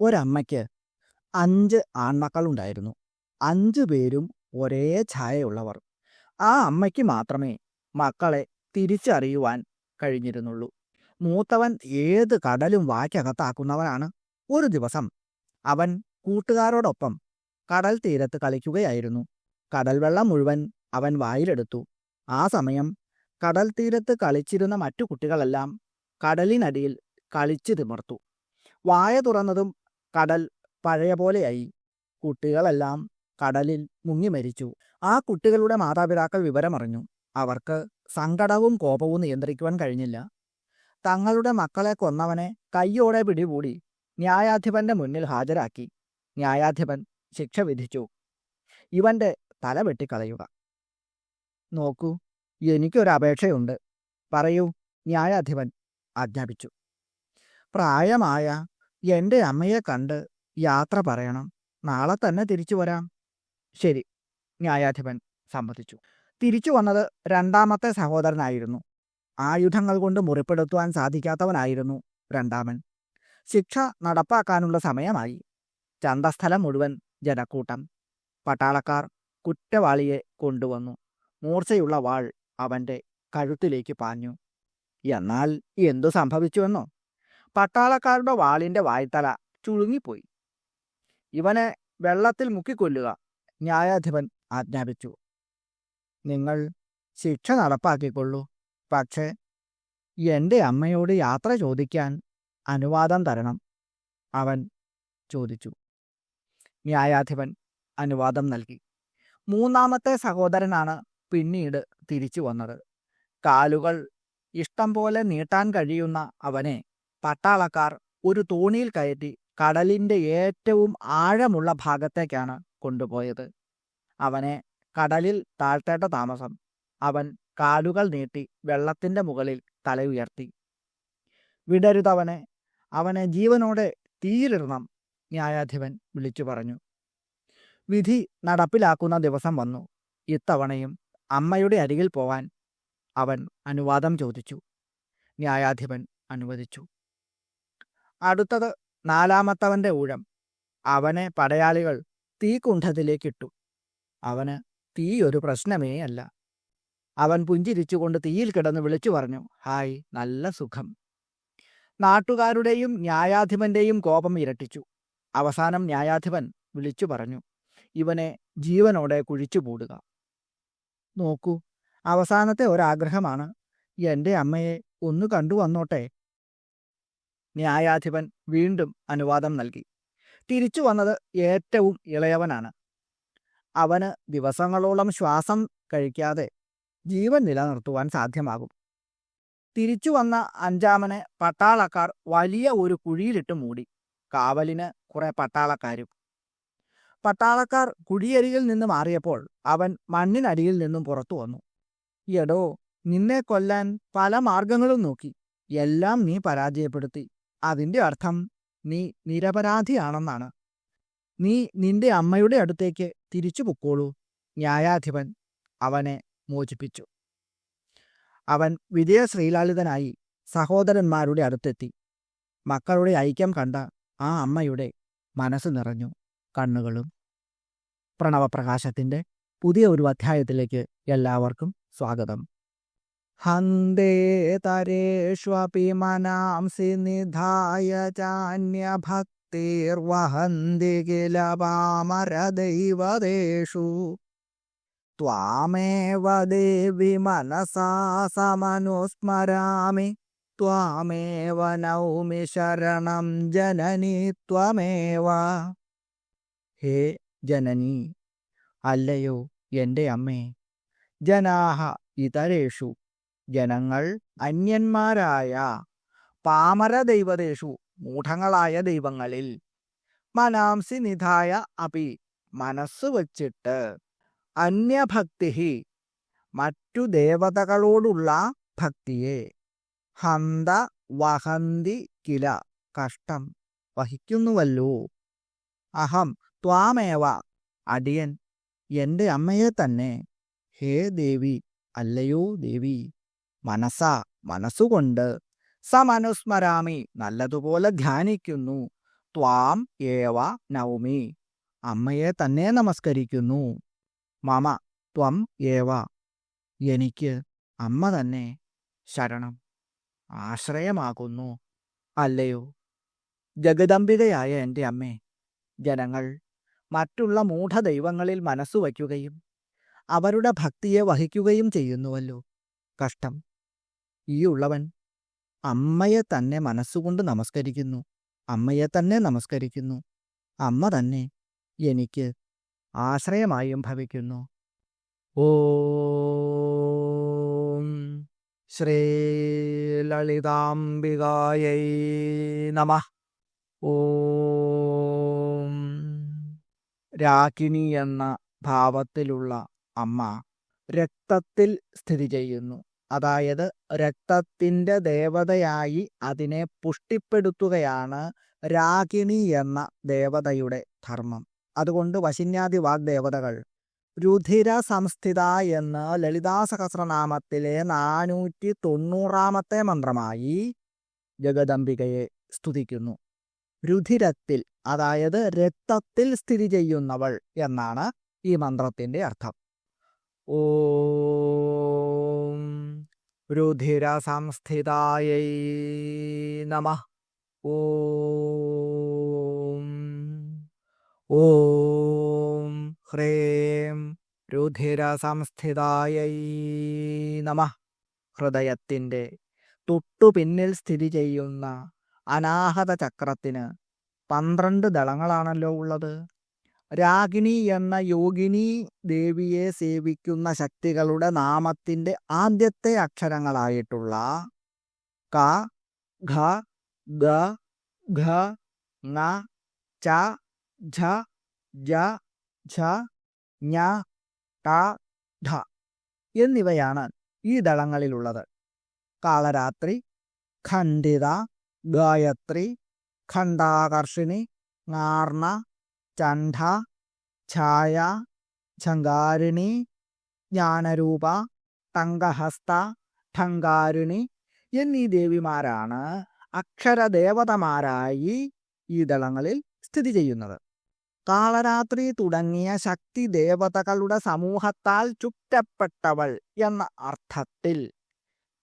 ഒരമ്മയ്ക്ക് അഞ്ച് ആൺമക്കളുണ്ടായിരുന്നു. അഞ്ചു പേരും ഒരേ ഛായയുള്ളവർ. ആ അമ്മയ്ക്ക് മാത്രമേ മക്കളെ തിരിച്ചറിയുവാൻ കഴിഞ്ഞിരുന്നുള്ളൂ. മൂത്തവൻ ഏത് കടലും വാക്കകത്താക്കുന്നവനാണ് ഒരു ദിവസം അവൻ കൂട്ടുകാരോടൊപ്പം കടൽ തീരത്ത് കളിക്കുകയായിരുന്നു. കടൽ വെള്ളം മുഴുവൻ അവൻ വായിലെടുത്തു. ആ സമയം കടൽ തീരത്ത് കളിച്ചിരുന്ന മറ്റു കുട്ടികളെല്ലാം കടലിനടിയിൽ കളിച്ചു തിമിർത്തു. വായ തുറന്നതും കടൽ പഴയ പോലെയായി. കുട്ടികളെല്ലാം കടലിൽ മുങ്ങി മരിച്ചു. ആ കുട്ടികളുടെ മാതാപിതാക്കൾ വിവരമറിഞ്ഞു. അവർക്ക് സങ്കടവും കോപവും നിയന്ത്രിക്കുവാൻ കഴിഞ്ഞില്ല. തങ്ങളുടെ മക്കളെ കൊന്നവനെ കയ്യോടെ പിടികൂടി ന്യായാധിപന്റെ മുന്നിൽ ഹാജരാക്കി. ന്യായാധിപൻ ശിക്ഷ വിധിച്ചു. ഇവന്റെ തല വെട്ടിക്കളയുക. നോക്കൂ എനിക്കൊരു അപേക്ഷയുണ്ട്. പറയൂ ന്യായാധിപൻ ആജ്ഞാപിച്ചു. പ്രായമായ എന്റെ അമ്മയെ കണ്ട് യാത്ര പറയണം. നാളെ തന്നെ തിരിച്ചു വരാം. ശരി ന്യായാധിപൻ സമ്മതിച്ചു. തിരിച്ചു വന്നത് രണ്ടാമത്തെ സഹോദരനായിരുന്നു. ആയുധങ്ങൾ കൊണ്ട് മുറിപ്പെടുത്തുവാൻ സാധിക്കാത്തവനായിരുന്നു രണ്ടാമൻ. ശിക്ഷ നടപ്പാക്കാനുള്ള സമയമായി. ചന്തസ്ഥലം മുഴുവൻ ജനക്കൂട്ടം. പട്ടാളക്കാർ കുറ്റവാളിയെ കൊണ്ടുവന്നു. മൂർച്ചയുള്ള വാൾ അവന്റെ കഴുത്തിലേക്ക് പാഞ്ഞു. എന്നാൽ എന്തു സംഭവിച്ചുവെന്നോ? പട്ടാളക്കാരുടെ വാളിന്റെ വായ്ത്തല ചുളുങ്ങിപ്പോയി. ഇവനെ വെള്ളത്തിൽ മുക്കിക്കൊല്ലുക ന്യായാധിപൻ ആജ്ഞാപിച്ചു. നിങ്ങൾ ശിക്ഷ നടപ്പാക്കിക്കൊള്ളൂ. പക്ഷേ എന്റെ അമ്മയോട് യാത്ര ചോദിക്കാൻ അനുവാദം തരണം അവൻ ചോദിച്ചു. ന്യായാധിപൻ അനുവാദം നൽകി. മൂന്നാമത്തെ സഹോദരനാണ് പിന്നീട് തിരിച്ചു വന്നത്. കാലുകൾ ഇഷ്ടം പോലെ നീട്ടാൻ കഴിയുന്ന അവനെ പട്ടാളക്കാർ ഒരു തോണിയിൽ കയറ്റി കടലിന്റെ ഏറ്റവും ആഴമുള്ള ഭാഗത്തേക്കാണ് കൊണ്ടുപോയത്. അവനെ കടലിൽ താഴ്ത്തേണ്ട താമസം. അവൻ കാലുകൾ നീട്ടി വെള്ളത്തിന്റെ മുകളിൽ തല ഉയർത്തി. വിടരുതവനെ അവനെ ജീവനോടെ തീയിലിടണം ന്യായാധിപൻ വിളിച്ചു പറഞ്ഞു. വിധി നടപ്പിലാക്കുന്ന ദിവസം വന്നു. ഇത്തവണയും അമ്മയുടെ അരികിൽ പോവാൻ അവൻ അനുവാദം ചോദിച്ചു. ന്യായാധിപൻ അനുവദിച്ചു. അടുത്തത് നാലാമത്തവന്റെ ഊഴം. അവനെ പടയാളികൾ തീക്കുണ്ഠത്തിലേക്കിട്ടു അവന് തീ ഒരു പ്രശ്നമേ അല്ല. അവൻ പുഞ്ചിരിച്ചുകൊണ്ട് തീയിൽ കിടന്ന് വിളിച്ചു പറഞ്ഞു ഹായ് നല്ല സുഖം. നാട്ടുകാരുടെയും ന്യായാധിപന്റെയും കോപം ഇരട്ടിച്ചു. അവസാനം ന്യായാധിപൻ വിളിച്ചു പറഞ്ഞു ഇവനെ ജീവനോടെ കുഴിച്ചു പൂടുക. നോക്കൂ അവസാനത്തെ ഒരാഗ്രഹമാണ്. എന്റെ അമ്മയെ ഒന്ന് കണ്ടു വന്നോട്ടെ ന്യായാധിപൻ വീണ്ടും അനുവാദം നൽകി. തിരിച്ചു വന്നത് ഏറ്റവും ഇളയവനാണ്. അവന് ദിവസങ്ങളോളം ശ്വാസം കഴിക്കാതെ ജീവൻ നിലനിർത്തുവാൻ സാധ്യമാകും. തിരിച്ചു വന്ന അഞ്ചാമനെ പട്ടാളക്കാർ വലിയ ഒരു കുഴിയിലിട്ട് മൂടി. കാവലിന് കുറെ പട്ടാളക്കാരും. പട്ടാളക്കാർ കുഴിയരികിൽ നിന്ന് മാറിയപ്പോൾ അവൻ മണ്ണിനടിയിൽ നിന്നും പുറത്തു വന്നു. എടോ നിന്നെ കൊല്ലാൻ പല മാർഗങ്ങളും നോക്കി. എല്ലാം നീ പരാജയപ്പെടുത്തി. അതിന്റെ അർത്ഥം നീ നിരപരാധിയാണെന്നാണ്. നീ നിന്റെ അമ്മയുടെ അടുത്തേക്ക് തിരിച്ചു പൊക്കോളൂ. ന്യായാധിപൻ അവനെ മോചിപ്പിച്ചു. അവൻ വിജയശ്രീലാളിതനായി സഹോദരന്മാരുടെ അടുത്തെത്തി. മക്കളുടെ ഐക്യം കണ്ട ആ അമ്മയുടെ മനസ്സ് നിറഞ്ഞു കണ്ണുകളും. പ്രണവപ്രകാശത്തിന്റെ പുതിയ ഒരു അധ്യായത്തിലേക്ക് എല്ലാവർക്കും സ്വാഗതം. ഹന്തേ തരേഷ്വപി മനാംസി നിധായ ചാന്യഭക്തിർവഹന്തി കില പാമരദൈവതേഷു ത്വാമേവ ദേവി മനസാ സമനുസ്മരാമി ത്വാമേവ നൗമി ശരണം ജനനി ത്വമേവ ഹേ ജനനി അല്ലയോ എന്റെ അമ്മേ ജനാഹ ഇതരേഷു ജനങ്ങൾ അന്യന്മാരായ പാമര ദൈവതേഷു മൂഢങ്ങളായ ദൈവങ്ങളിൽ മനാംസി നിധായ അപി മനസ്സ് വച്ചിട്ട് അന്യഭക്തി മറ്റു ദേവതകളോടുള്ള ഭക്തിയെ. ഹന്ത വഹന്തി കില കഷ്ടം വഹിക്കുന്നുവല്ലോ. അഹം ത്വാമേവ അടിയൻ എന്റെ അമ്മയെ തന്നെ. ഹേ ദേവി അല്ലയോ ദേവി. മനസ്സാ മനസ്സുകൊണ്ട്. സമനുസ്മരാമി നല്ലതുപോലെ ധ്യാനിക്കുന്നു. ത്വാം ഏവ നൗമി അമ്മയെ തന്നെ നമസ്കരിക്കുന്നു. മമ ത്വം ഏവ. എനിക്ക് അമ്മ തന്നെ ശരണം. ആശ്രയമാകുന്നു. അല്ലയോ? ജഗദംബികയായ എന്റെ അമ്മേ ജനങ്ങൾ മറ്റുള്ള മൂഢദൈവങ്ങളിൽ മനസ്സു വയ്ക്കുകയും അവരുടെ ഭക്തിയെ വഹിക്കുകയും ചെയ്യുന്നുവല്ലോ. കഷ്ടം. ഈ ഉള്ളവൻ അമ്മയെ തന്നെ മനസ്സുകൊണ്ട് നമസ്കരിക്കുന്നു. അമ്മയെ തന്നെ നമസ്കരിക്കുന്നു. അമ്മ തന്നെ എനിക്ക് ആശ്രയമായും ഭവിക്കുന്നു. ഓ ശ്രീലളിതാംബികായൈ നമ. ഓം രാഗിണി എന്ന ഭാവത്തിലുള്ള അമ്മ രക്തത്തിൽ സ്ഥിതി ചെയ്യുന്നു. അതായത് രക്തത്തിന്റെ ദേവതയായി അതിനെ പുഷ്ടിപ്പെടുത്തുകയാണ് രാഗിണി എന്ന ദേവതയുടെ ധർമ്മം. അതുകൊണ്ട് വശിന്യാദി വാഗ്ദേവതകൾ രുധിര സംസ്ഥിത എന്ന് ലളിതാ സഹസ്രനാമത്തിലെ നാനൂറ്റി തൊണ്ണൂറാമത്തെ മന്ത്രമായി ജഗദംബികയെ സ്തുതിക്കുന്നു. രുധിരത്തിൽ അതായത് രക്തത്തിൽ സ്ഥിതി ചെയ്യുന്നവൾ എന്നാണ് ഈ മന്ത്രത്തിന്റെ അർത്ഥം. ഓം രുധിര സംസ്ഥിതായൈ നമ. ഓം ഓം ഹ്രേം രുധിരസംസ്ഥിതായൈ നമ. ഹൃദയത്തിന്റെ തൊട്ടുപിന്നിൽ സ്ഥിതി ചെയ്യുന്ന അനാഹത ചക്രത്തിന് പന്ത്രണ്ട് ദളങ്ങളാണല്ലോ ഉള്ളത്. രാഗിണി എന്ന യോഗിനി ദേവിയെ സേവിക്കുന്ന ശക്തികളുടെ നാമത്തിന്റെ ആദ്യത്തെ അക്ഷരങ്ങളായിട്ടുള്ള ക ഘ ഗ ഘ ങ ച ഝ ജ ഝ ഞ ട ധ എന്നിവയാണ് ഈ ദളങ്ങളിലുള്ളത്. കാളരാത്രി ഖണ്ഡിത ഗായത്രി ഖണ്ഡാകർഷിണി ങ്ങാർണ ചണ്ഡ ഛായ ഝങ്കാരിണി ജ്ഞാനരൂപ തങ്കഹസ്ത ഠങ്കാരിണി എന്നീ ദേവിമാരാണ് അക്ഷരദേവതമാരായി ഈ ദളങ്ങളിൽ സ്ഥിതി ചെയ്യുന്നത്. കാളരാത്രി തുടങ്ങിയ ശക്തി ദേവതകളുടെ സമൂഹത്താൽ ചുറ്റപ്പെട്ടവൾ എന്ന അർത്ഥത്തിൽ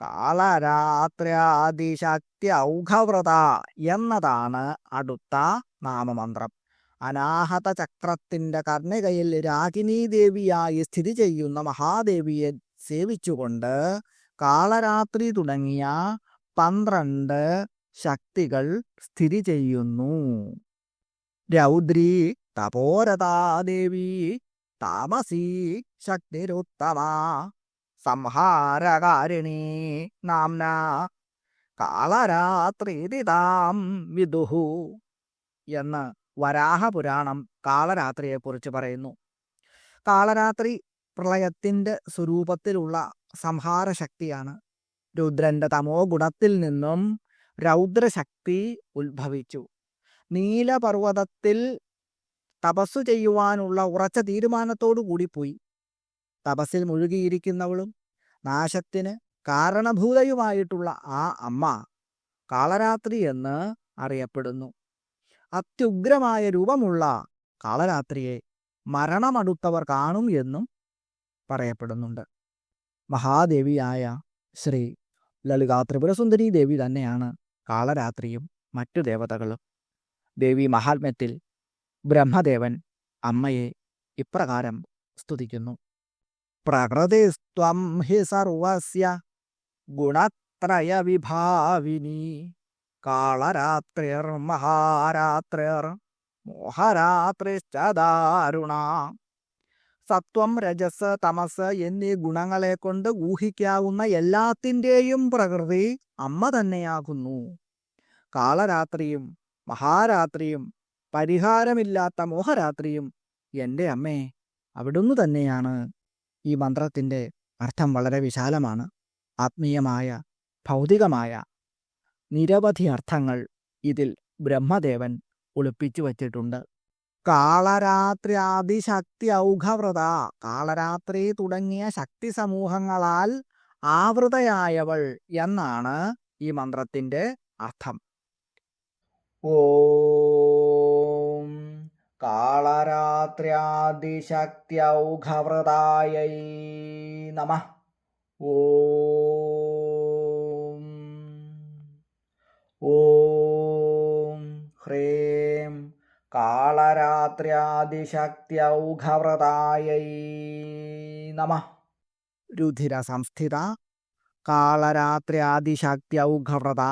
കാളരാത്രാതിശക്തി ഔഘവ്രത എന്നതാണ് അടുത്ത നാമമന്ത്രം. അനാഹത ചക്രത്തിന്റെ കർണികയിൽ രാഗിനീ ദേവിയായി സ്ഥിതി ചെയ്യുന്ന മഹാദേവിയെ സേവിച്ചുകൊണ്ട് കാളരാത്രി തുടങ്ങിയ പന്ത്രണ്ട് ശക്തികൾ സ്ഥിതി ചെയ്യുന്നു രൗദ്രി തപോരതാദേവി താമസി ശക്തിരുത്തമ സംഹാരകാരിണി നാംന കാളരാത്രിതാം വിദുഹു എന്ന് വരാഹപുരാണം കാളരാത്രിയെക്കുറിച്ച് പറയുന്നു. കാളരാത്രി പ്രളയത്തിന്റെ സ്വരൂപത്തിലുള്ള സംഹാരശക്തിയാണ്. രുദ്രന്റെ തമോ ഗുണത്തിൽ നിന്നും രൗദ്രശക്തി ഉത്ഭവിച്ചു. നീലപർവതത്തിൽ തപസ്സു ചെയ്യുവാനുള്ള ഉറച്ച തീരുമാനത്തോടു കൂടി പോയി. തപസ്സിൽ മുഴുകിയിരിക്കുന്നവളും നാശത്തിന് കാരണഭൂതയുമായിട്ടുള്ള ആ അമ്മ കാളരാത്രി എന്ന് അറിയപ്പെടുന്നു. അത്യുഗ്രമായ രൂപമുള്ള കാളരാത്രിയെ മരണമടുത്തവർ കാണും എന്നും പറയപ്പെടുന്നുണ്ട്. മഹാദേവിയായ ശ്രീ ലളിതാ ത്രിപുരസുന്ദരി ദേവി തന്നെയാണ് കാളരാത്രിയും മറ്റു ദേവതകളും. ദേവി മഹാത്മ്യത്തിൽ ബ്രഹ്മദേവൻ അമ്മയെ ഇപ്രകാരം സ്തുതിക്കുന്നു. പ്രകൃതിസ്ത്വം ഹി സർവസ്യ ഗുണത്രയ വിഭാവിനി. കാളരാത്രിർമഹാരാത്രിർ മോഹരാത്രിശ്ച ദാരുണ സത്വം രജസ് തമസ് എന്നീ ഗുണങ്ങളെ കൊണ്ട് ഊഹിക്കാവുന്ന എല്ലാത്തിന്റെയും പ്രകൃതി അമ്മ തന്നെയാകുന്നു. കാളരാത്രിയും മഹാരാത്രിയും പരിഹാരമില്ലാത്ത മോഹരാത്രിയും എന്റെ അമ്മേ അവിടുന്ന് തന്നെയാണ്. ഈ മന്ത്രത്തിന്റെ അർത്ഥം വളരെ വിശാലമാണ്. ആത്മീയമായ ഭൗതികമായ നിരവധി അർത്ഥങ്ങൾ ഇതിൽ ബ്രഹ്മദേവൻ ഒളിപ്പിച്ചു വച്ചിട്ടുണ്ട്. കാളരാത്രി അതിശക്തി ഔഘവ്രത കാളരാത്രി തുടങ്ങിയ ശക്തി സമൂഹങ്ങളാൽ ആവൃതയായവൾ എന്നാണ് ഈ മന്ത്രത്തിന്റെ അർത്ഥം. ഓം കാളരാത്രിയാദിശക്തി ഔഘവ്രതായൈ നമ. ഓ ഓം ഹ്രീം കാളരാത്ര്യാദിശക്ത്യൗഘവ്രതായൈ നമ. രുധിര സംസ്ഥിത കാളരാത്ര്യാദിശക്ത്യൗഘവ്രത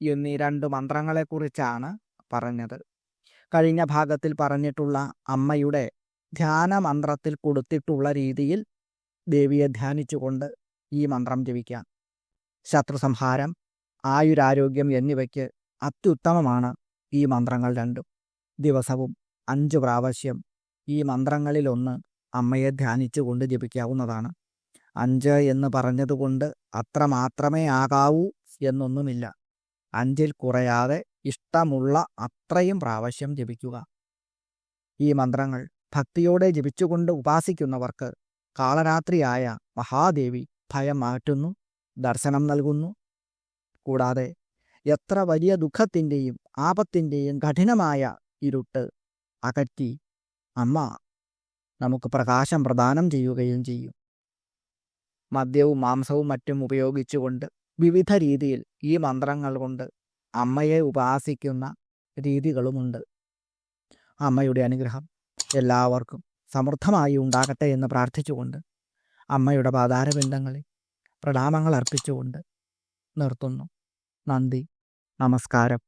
എന്നീ രണ്ട് മന്ത്രങ്ങളെക്കുറിച്ചാണ് പറഞ്ഞത്. കഴിഞ്ഞ ഭാഗത്തിൽ പറഞ്ഞിട്ടുള്ള അമ്മയുടെ ധ്യാനമന്ത്രത്തിൽ കൊടുത്തിട്ടുള്ള രീതിയിൽ ദേവിയെ ധ്യാനിച്ചുകൊണ്ട് ഈ മന്ത്രം ജപിക്കാം. ശത്രു സംഹാരം ആയുരാരോഗ്യം എന്നിവയ്ക്ക് അത്യുത്തമമാണ് ഈ മന്ത്രങ്ങൾ രണ്ടും. ദിവസവും അഞ്ച് പ്രാവശ്യം ഈ മന്ത്രങ്ങളിലൊന്ന് അമ്മയെ ധ്യാനിച്ചുകൊണ്ട് ജപിക്കാവുന്നതാണ്. അഞ്ച് എന്ന് പറഞ്ഞതുകൊണ്ട് അത്ര മാത്രമേ ആകാവൂ എന്നൊന്നുമില്ല. അഞ്ചിൽ കുറയാതെ ഇഷ്ടമുള്ള അത്രയും പ്രാവശ്യം ജപിക്കുക. ഈ മന്ത്രങ്ങൾ ഭക്തിയോടെ ജപിച്ചുകൊണ്ട് ഉപാസിക്കുന്നവർക്ക് കാളരാത്രിയായ മഹാദേവി ഭയം മാറ്റുന്നു ദർശനം നൽകുന്നു കൂടാതെ എത്ര വലിയ ദുഃഖത്തിന്റെയും ആപത്തിന്റെയും കഠിനമായ ഇരുട്ട് അകറ്റി അമ്മ നമുക്ക് പ്രകാശം പ്രദാനം ചെയ്യുകയും ചെയ്യും. മദ്യവും മാംസവും മറ്റും ഉപയോഗിച്ചുകൊണ്ട് വിവിധ രീതിയിൽ ഈ മന്ത്രങ്ങൾ കൊണ്ട് അമ്മയെ ഉപാസിക്കുന്ന രീതികളുമുണ്ട്. അമ്മയുടെ അനുഗ്രഹം എല്ലാവർക്കും സമൃദ്ധമായി ഉണ്ടാകട്ടെ എന്ന് പ്രാർത്ഥിച്ചുകൊണ്ട് അമ്മയുടെ പാതാരബിന്ദങ്ങളിൽ പ്രണാമങ്ങൾ അർപ്പിച്ചുകൊണ്ട് നിർത്തുന്നു. നന്ദി നമസ്കാരം